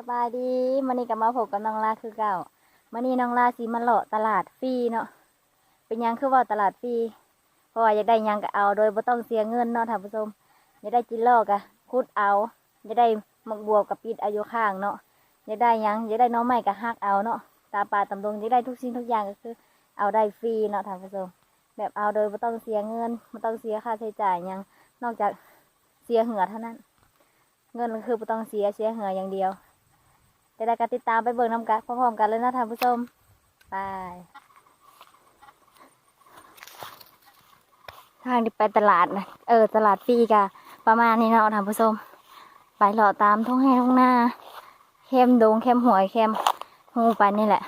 สบายดีมันนี้กับมาพบกับน้องลาคือเก่ามันนี้น้องลาสีมาเลาะตลาดฟรีเนาะเป็นยังคือว่าตลาดฟรีเพราะว่าอยากได้ยังก็เอาโดยบ่ต้องเสียเงินเนาะท่านผู้ชมอยากได้จินลอกอะคุดเอาอยากได้หมักบวบกับปิดอายุข้างเนาะอยากได้ยังอยากได้น้องใหม่กับฮักเอาเนาะตาปลาตำดงอยากได้ทุกสิ่งทุกอย่างก็คือ เอาได้ฟรีเนาะท่านผู้ชมแบบเอาโดยบ่ต้องเสียเงินบ่ต้องเสียค่าใช้จ่ายยังนอกจากเสียเหงื่อเท่านั้น เงินก็คือบ่ต้องเสียเสียเหงื่ออย่างเดียว จะได้การติดตามไปเบิ่งน้ำกันพร้อมๆกันเลยนะท่านผู้ชมไปทางที่ไปตลาดนะเออตลาดฟรีกะประมาณนี้เนาะท่านผู้ชมไปหล่อตามท้องให้ท้องหน้าเข้มดงเข้มหวยเข้มหูไปนี่แหละ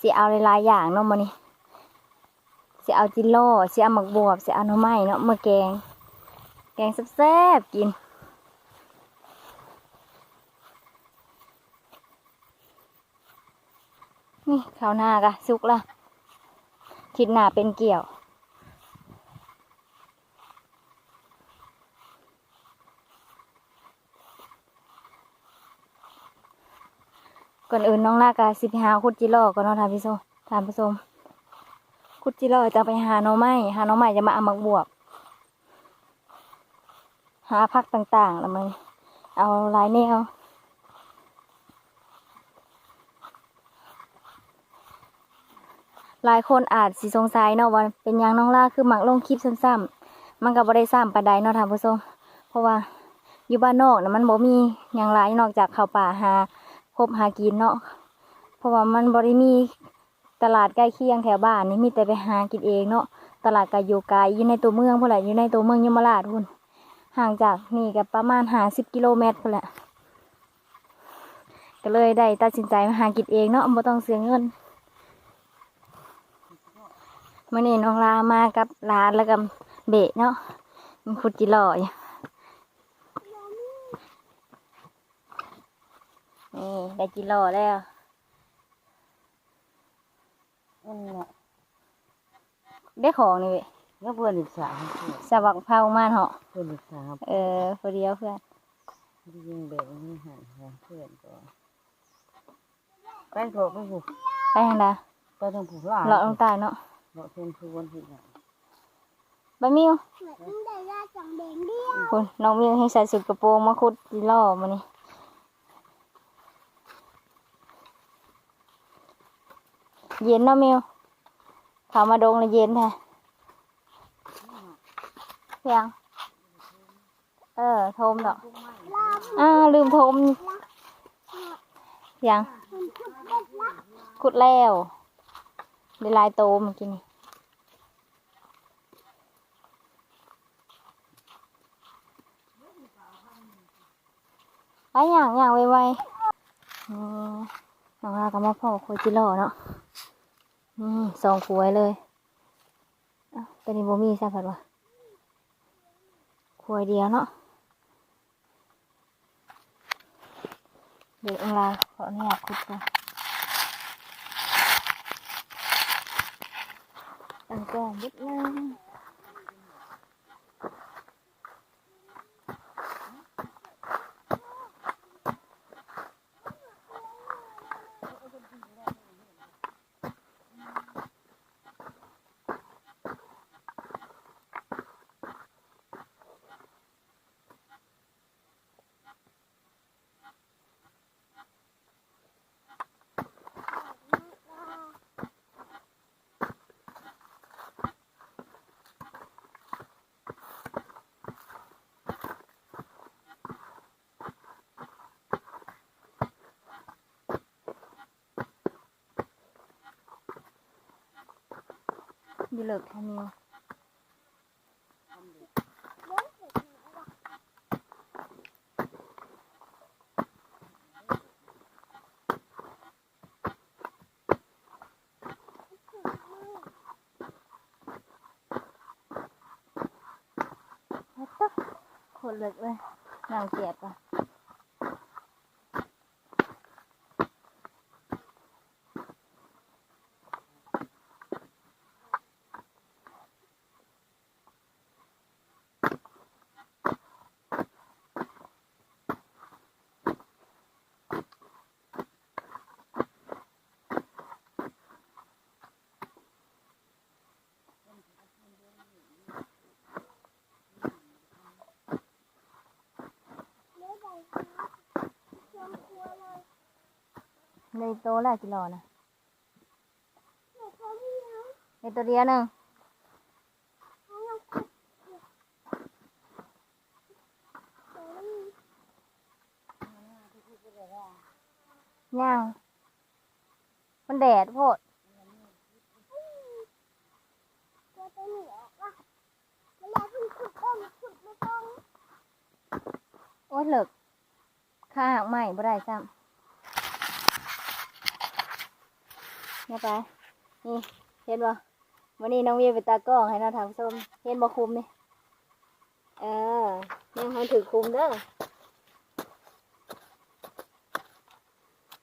สิเอาหลายๆอย่างเนาะมันนี่ สิเอาจิโร่สิเอาหมักบวบสิเอาหน่อไม้เนาะมาแกง แกงแซ่บๆกินนี่ข้าวหน้ากะสุกละคิดหน้าเป็นเกี่ยว ก่อนอื่นน้องลากะสิไปหาคุดจิโร่ก่อนเนาะท่านผู้ชมท่านผู้ชม คุดจิโร่จะไปหาหน่อไม้หาหน่อไม้จะมาเอามักบวบหาผักต่างๆแล้วมันเอาหลายแนวหลายคนอาจสิสงสัยเนาะว่าเป็นยังน้องล่าคือหมักลงคลิปซ้ำๆมันก็บ่ได้ซ้ำปานใดเนาะท่านผู้ชมเพราะว่าอยู่บ้านนอกนะมันบ่มียังหลายนอกจากเข้าป่าหาพบหากินเนาะเพราะว่ามันบ่ได้มี ตลาดใกล้เคียงแถวบ้านนี่มีแต่ไปหากินเองเนาะตลาดก็อยู่ไกลอยู่ในตัวเมืองพุ่นแหละอยู่ในตัวเมืองยมราชพุ่นห่างจากนี่ก็ประมาณหาสิบกิโลเมตรพุ่นแหละก็เลยได้ตัดสินใจมาหากินเองเนาะบ่ต้องเสียเงินมื่อนี้น้องลามากับร้านแล้วก็เบะเนาะมันขุดจิลอยนี่ได้จิหล่อแล้ว นั่นแหละได้ของนี่เว้ยแล้วเพื่อนอีกสามเพื่อนสวักเผามาเหาะเพื่อนอีกสามเออพอเดียวเพื่อนที่ยิงเบรกนี่หันหันเพื่อนก่อนไปโผล่ไปผูกไปทางใดไปทางผูกล่าเลาะลงใต้เนาะเลาะเส้นคือวันที่ไหนบะมิวคุณน้องมิวให้ใส่สุดกระโปรงมาคุดจิหล่อมานี่ เย็นนะมิวเขามาดงเลยเย็นแท้เพียงเออโทมดอกอ้าวลืมโทมเพียงขุดแล้วได้ลายโตเมื่อกี้นี่ไปอย่างอย่างไวๆอืมน้องลาก็มาพ่อคุยจิโร่เนาะ นี่สองขวยเลยอะตัวนี้บ่มีใช่ผัดวะขวยเดียวเนาะเดี๋ยวเวลาขออนุญาตคุดก่อนตั้งกล้องนิดนึง อยู่เลิกแค่นี้วะเอาต๊ะคนเลิกเลยนางเกียดปะ โตแล้วกิโลนะได้ตัวเดียวนึงย่างมันแดดโพดโอ้ยเหลิกข้าหักใหม่บ่ได้ซ้ำเนี่ยไป นี่ เห็ นบ่วันนี้น้องเวียไปตากล้องให้เราทำส้มเห็นบ่คุมนี่เออยังให้ถือคุมเด้อ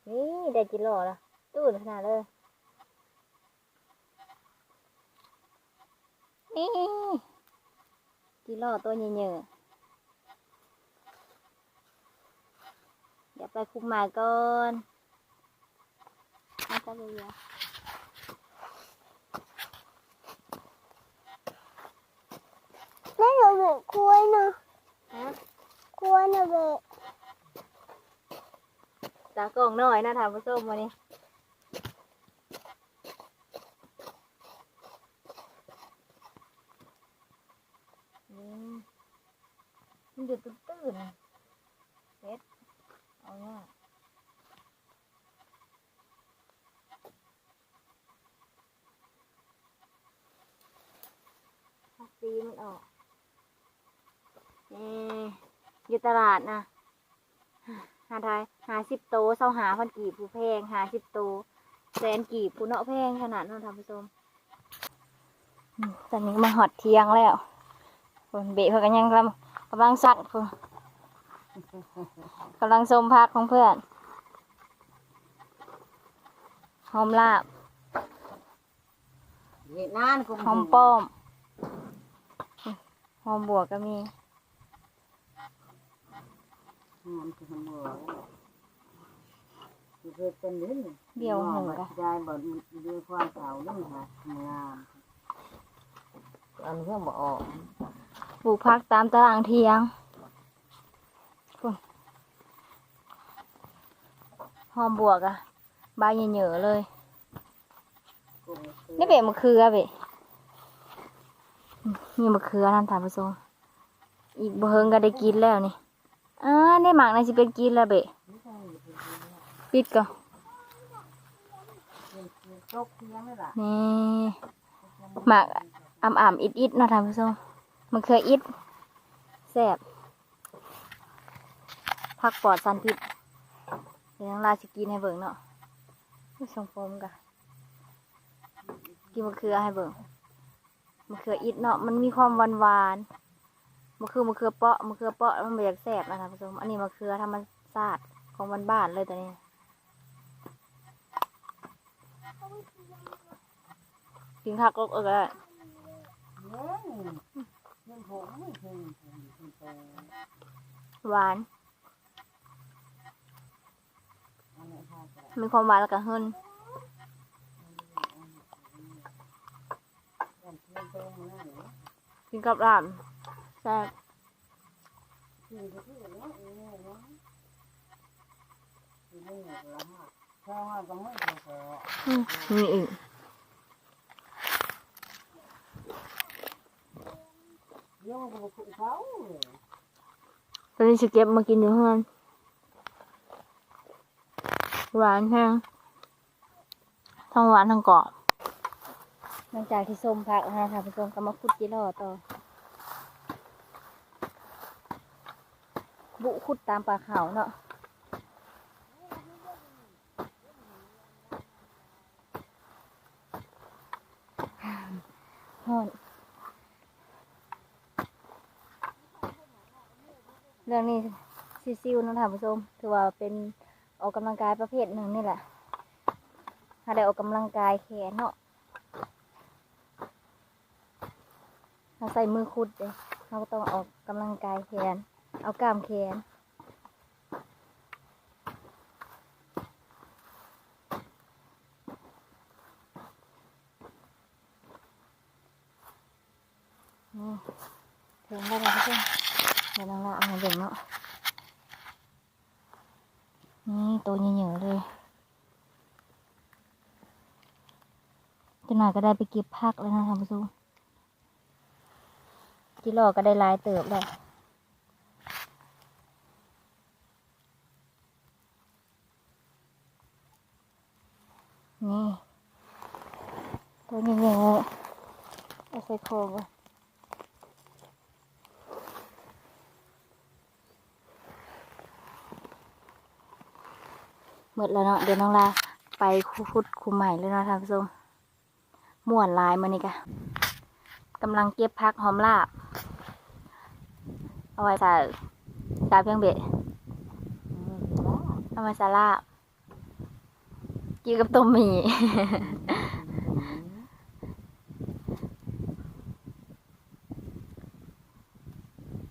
นี่ได้กิโลละตู้ขนาดเลยนี่กิโลตัวเยอะๆเดี๋ยวไปคุมหมาก่อนมาจ้าเบีย แม่หนูเบะกล้วยนะฮะกล้วยนะเบะตากล้องน้อยนะทำผสมวันนี้นี่มันอยู่ตื้นๆเซ็ตเอาเนี่ยพักซีมันออก นี่อยู่ตลาดนะหาไทยหาสิบโตเศร้าหาพันกีบผู้แพงหาสิบโตแสนกีบผู้เนาะแพงขนาดนั้นท่านผู้ชมอืมตอนนี้มาหอดเทียงแล้วคนเบะเพื่อนกันยังกำลังกำลังซักพุ่นกำลังชมพักของเพื่อนหอมลาบเห็ดนานคงหอมป้อมหอมบวกก็มี หอมคือหอมบัวคือเเป็นเดือนเบี้ยวหูกะได้บ่เดือนความเก่าเรื่องค่ะงามอันเพิ่งบ่ออกปลูกพักตามตารางเทียงหอมบวกอะใบเหยอะๆเลย นี่เบะมะเขือเบะนี่มะเขือนั่นถามผู้ชมอีกบ่เฮิงก็ได้กินแล้วนี่ อ่าในหมากน่าสิเป็นกินแล้วเบะปิดก่อนตกเทียงเลยล่ะนี่หมากอ่ำๆอิดๆเนาะท่านผู้ชมมะเขืออิดแซ่บผักปลอดสารพิษเดี๋ยวน้องลาสิกินให้เบิ่งเนาะผู้ชมผมกะกินมะเขือให้เบิ่งมะเขืออิดเนาะมันมีความหวานหวานๆ มันคือมันคือเปาะมันคือเปาะมันเป็นอย่างแสบนะท่านผู้ชมอันนี้มันคือธรรมชาติของมันบ้านเลยแต่นี้กินข้าวก็เออได้หวาน มีความหวานแล้วก็เฮิรนกินกับราน ซ่บคือจะพูดอย่างนี้เองเนาะคือไม่เหนื่อยละห้าแค่ว่าต้องไม่พออืมมีอีกตอนนี้สิเก็บมากินอยู่เฮือนหวานแห้งทั้งหวานทั้งกรอบหลังจากที่ส้มผักนะคะท่านผู้ชมก็มาขุดจีรอต่อ บุขุดตามป่าเขาเนาะฮอนเรื่องนี้ซิวๆเนะท่านผู้ชมถือว่าเป็นออกกำลังกายประเภทหนึ่งนี่แหละถ้าได้ออกกำลังกายแขนเนาะเราใส่มือขุดเลยเราก็ต้องออกกำลังกายแขน เอากล้ามแขนนี่ถึงแล้วนะทุกคนเดี๋ยวน้องละเอามาเบิ่งเนาะ นี่ตัวเหนียวๆเลยจะหน่อยก็ได้ไปเก็บผักแล้วนะท่านผู้ชมกิโลก็ได้ลายเติบแล้ว นี่ตัวใหญ่ๆเอาใส่โครงไว้หมดแล้วเนาะเดี๋ยวน้องลาไปคุดคุมใหม่เลยเนาะท่านผู้ชมม่วนลายมานี่กะกำลังเก็บพักหอมลาบ เอาไว้ใส่กาเพียงเบะเอาไว้ใส่ลาบ กินกับต้มหมี่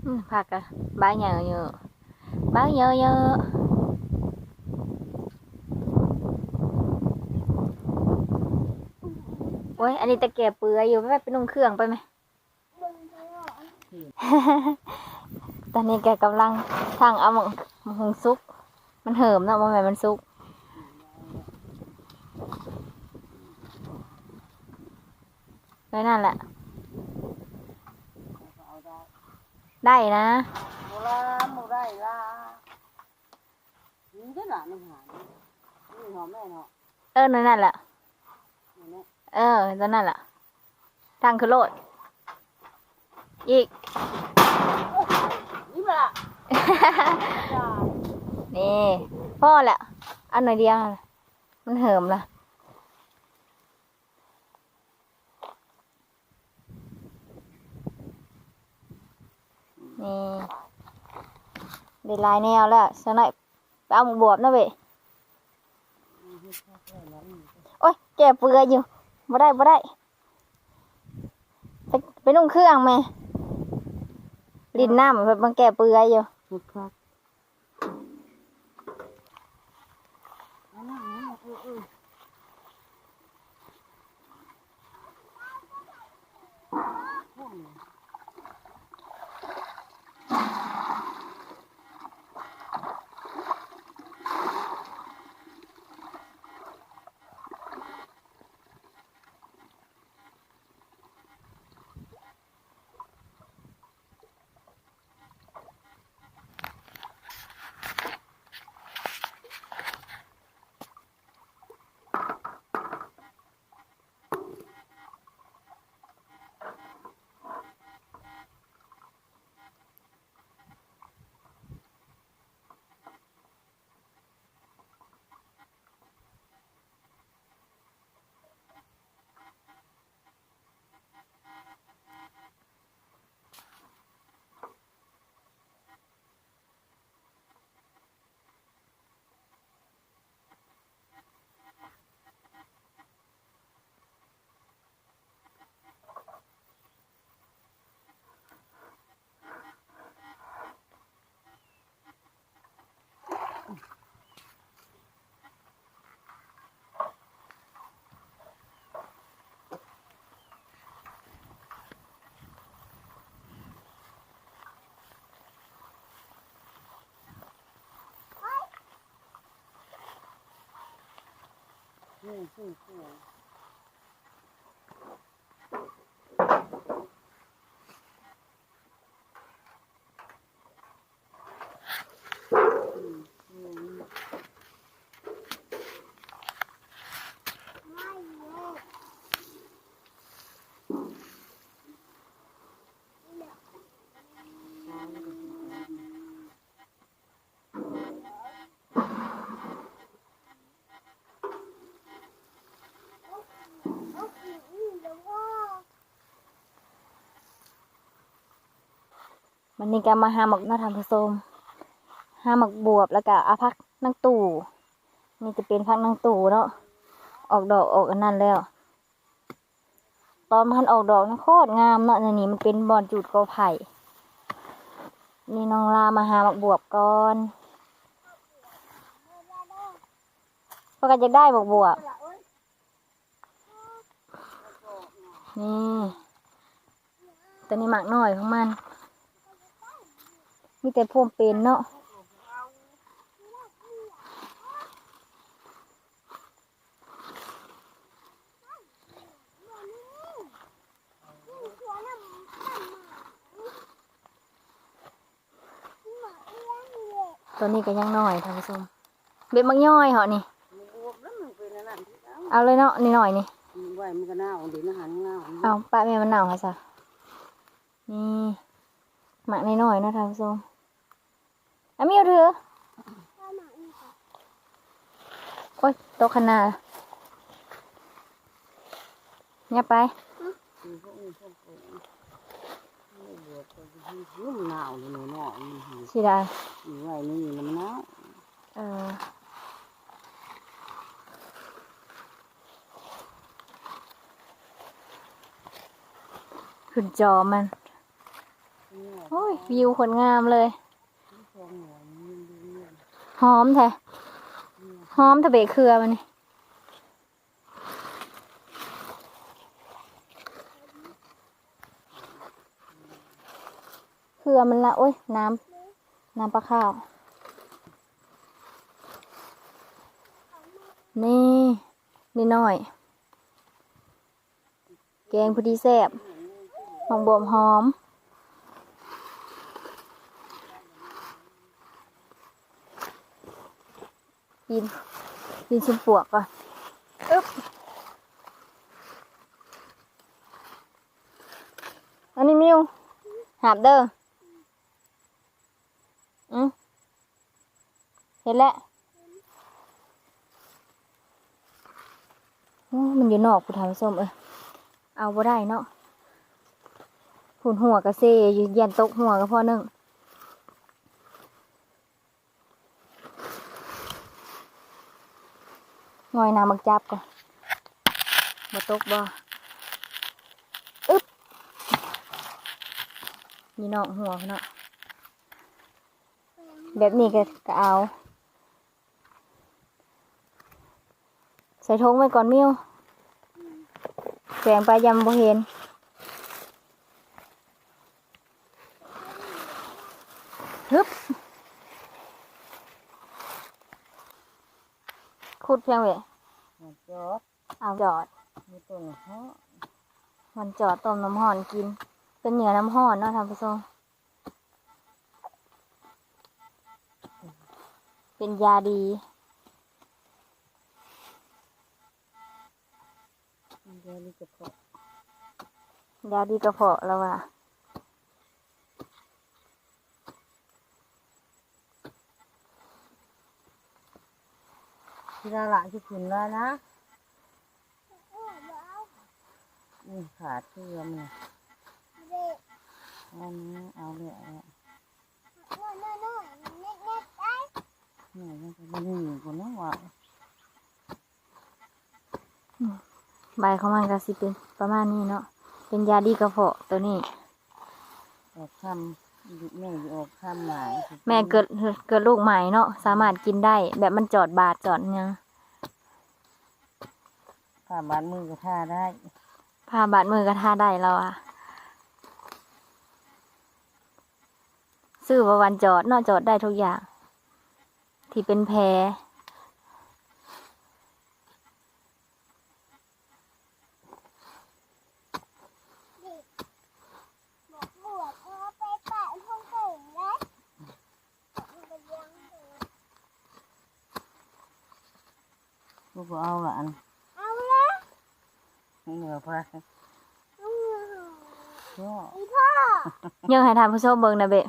Ừ, ผักอะใบเยอะเยอะใบเยอะเยอะโอ้ย อันนี้ตะเกียบเปื่อยอยู่ไม่ไปนุ่งเครื่องไปไหม ตอนนี้แกกำลังทางเอาหมงหมงซุก มันเหิมเนาะมันแม่นมันซุก แล้วนั่นแหละเอาได้ได้นะโบราณโบได้ละนี่ก็หนาหนึ่งหานี่หอมแม่เนาะเออนั่นนั่นแหละนี่เนี่ยเออตอนนั่นแหละทางคือโลด อีกนี่มาละนี่พ่อแหละอันหน่อยเดียวน่ะมันเหิมละ นี่เด้หลายแนวแล้วสักหน่อยไปเอาหมูบวบนะเว้ยโอ้ยแกเปื่อยอยู่บ่ได้บ่ได้ไปไปนุ่งเครื่องไหมลิ้นน้ำแบบมันแก่เปื่อยอยู่ นี่คือ วันนี่ก็มาหาหมักเนาทำผสมหาหมักบวบแล้วก็อาพักนั่งตู่นี่จะเป็นพักนั่งตู่เนาะออกดอกออกอันนั้นแล้ว ตอนมันออกดอกนะโคตรงามเนาะในนี้มันเป็นบอนจูดกอไผ่นี่น้องลามาหาหมักบวบก่อนเพราะกันจะได้หมักบวบนี่ตัวนี้หมักหน่อยของมัน มีแต่พ่วงเป็นเนาะตอนนี้ก็ยังน่อยท่านผู้ชมเบ็ดมักย่อยเหรอนี่เอาเลยเนาะนี่หน่อยนี่ไหวมันก็น่าของดีนะหันน่าเอาป้าแม่มันหนาวค่ะจ้ะนี่หมักนี่หน่อยๆนะท่านผู้ชม อะมีเอาเถอโอ้ยโตขนาดเนี่ยไปสิได้อยู่ไหวนี่มันหนาวเออขึ้นจอมัน โอ้ย วิวคนงามเลย หอมแท้หอมทะเบเครือมันนี่เครือมันละโอ้ยน้ำน้ำปลาข้าว นี่นี่หน่อย แกงพอดีแซ่บหอมบวมหอม ปีนปีนชิมปวกก่อนอึ๊บอันนี้มิวหาบเด้ออืมเห็นแล้วมันอยู่นอกกูทำส้มเออเอาบ่ได้เนาะผุนหัวกระเซยยันตกหัวก็พอหนึ่ง งอยน้ำบักจับก่อนบ่ตกบ่อึ๊บนี่เนาะหัวเนาะแบบนี้ก็ก็เอา ใส่ทงไว้ก่อนมิ้วแสงไปยำบ่เห็นฮึบ ขุดเพียงเว้ยมันจอดเอาจอดมีต้นเหาะมันจอดต้มน้ำห่อนกิน เป็นเหนือน้ำห่อนเนาะท่านผู้ชมเป็นยาดีมันเดี๋ยวนี้จะพอยาดีกระเพาะแล้วว่ะ ที่ละละที่ขึ้นแล้วนะนี่ขาดเชื่อมเนี่ยอันนี้เอาเลยเอาเลยนี่มันจะไม่มีคนน้องว่าใบของมันก็สิเป็นประมาณนี้เนาะ เป็นยาดีกระเพาะตัวนี้ออกคำ แม่ออกคำหมายแม่เกิดเกิดลูกใหม่เนาะสามารถกินได้ แบบมันจอดบาดจอดหยังผ่าบานมือก็ท่าได้ผ้าบาดมือก็ท่าได้แล้วอะซื้อประวันจอดเนาะจอดได้ทุกอย่าง ที่เป็นแพร ลูกก็เอาละอันเอาละเหนือพระเอาย่ออีพ่อยังให้ทานผู้ชมเบิ่งนะเบะ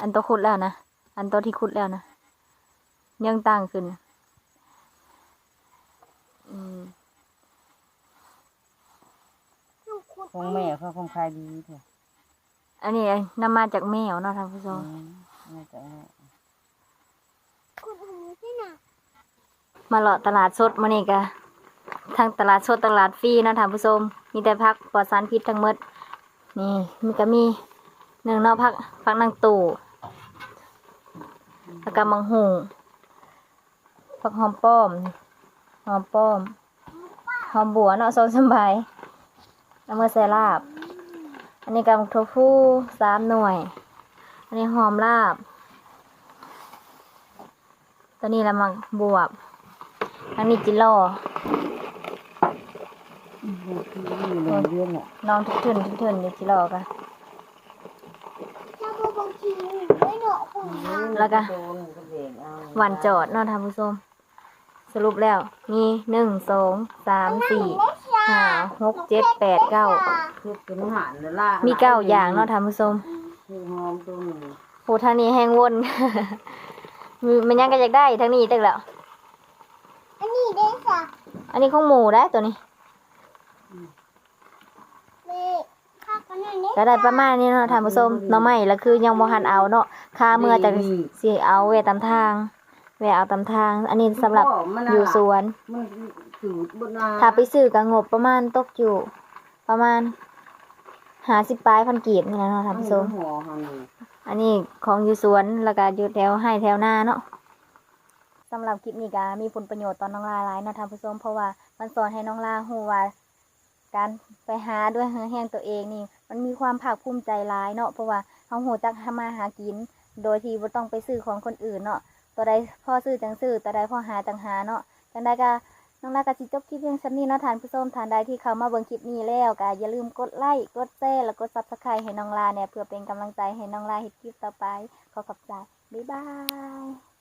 อันโตวขุดแล้วนะ อันโตวที่ขุดแล้วนะ ยังตั้งขึ้น อืมลูกขุดของแม่เขาคงคายดีเถอะอันนี้นำมาจากแมวเนาะท่านผู้ชอืมมแม่จะเอา ขุดหูสิน่ะ มาเลาะตลาดสดมานี่กะทางตลาดสดตลาดฟรีนะท่านผู้ชมมีแต่พักปลอดสารพิษทั้งหมด นี่มีก็มีหนึ่งเนาะพักพักนางตู่แล้วก็มังหุงพักหอมป้อมหอมป้อมหอมบัวเนาะโซนสบายแล้วมือใส่ลาบ อันนี้กับโทฟูสามหน่วย อันนี้หอมลาบ ตัวนี้ละมังบวบ อันนี้จิโร่อืมคือมีโรงเรียนอะน้องทุกทุนทุกทุนอยู่จิโร่กันถ้าพ่อบอกของจริงไม่เนาะคุณแล้วก็โดนกระเบนเอาหวันจอดเนาะท่านผู้ชมสรุปแล้ว มีหนึ่งสองสามสี่ห้าหกเจ็ดแปดเก้าคือเป็นอาหารนั่นล่ะมีเก้าอย่างเนาะท่านผู้ชมคือหอมตัวนี้โหทางนี้แห้งวนมีมันยังก็อยากได้ทางนี้ตึกแล้วอัน นี้ได้ค่ะอันนี้ของหมูได้ตัวนี้แม่ข้ากันนั่นนี่ก็ได้ประมาณนี้เนาะท่านผู้ชมหน้องใหม่แล้วคือยังบ่หันเอาเนาะค่าเมื่อจากสิเอาเวตามทางเวเอาตามทาง อันนี้สำหรับอยู่สวนมันคือบ่นาถ้าไปซื้อก็งบประมาณตกอยู่ประมาณห้าสิบปลายพันกีบนี่นะเนาะท่านผู้ชมหัวหันนี่อันนี้ของอยู่สวนแล้วก็อยู่แถวให้แถวหน้าเนาะ สำหรับคลิปนี้ก็มีผลประโยชน์ตอนน้องลาหลายนาะท่านผู้ชมเพราะว่ามันสอนให้น้องลาฮู้ว่าการไปหาด้วยเฮือแห้งตัวเองนี่ มันมีความภาคภูมิใจหลายเนาะเพราะว่าเฮาฮู้จักทำมาหากิน โดยที่บ่ต้องไปซื้อของคนอื่นเนาะตัวใดพ่อซื้อจังซื้อตัวใดพ่อหาจังหาเนาะจังใดก็น้องลาก็สิจบคลิปเพียงส่ำนี้เนาะท่านผู้ชมท่านใดที่เข้ามาเบิ่งคลิปนี้แล้วก็อย่าลืมกดไลค์กดแชร์แล้วกด Subscribe ให้น้องลาเนี่ยเพื่อเป็นกำลังใจให้น้องลาเฮ็ดคลิปต่อไปขอขอบใจบ๊ายบาย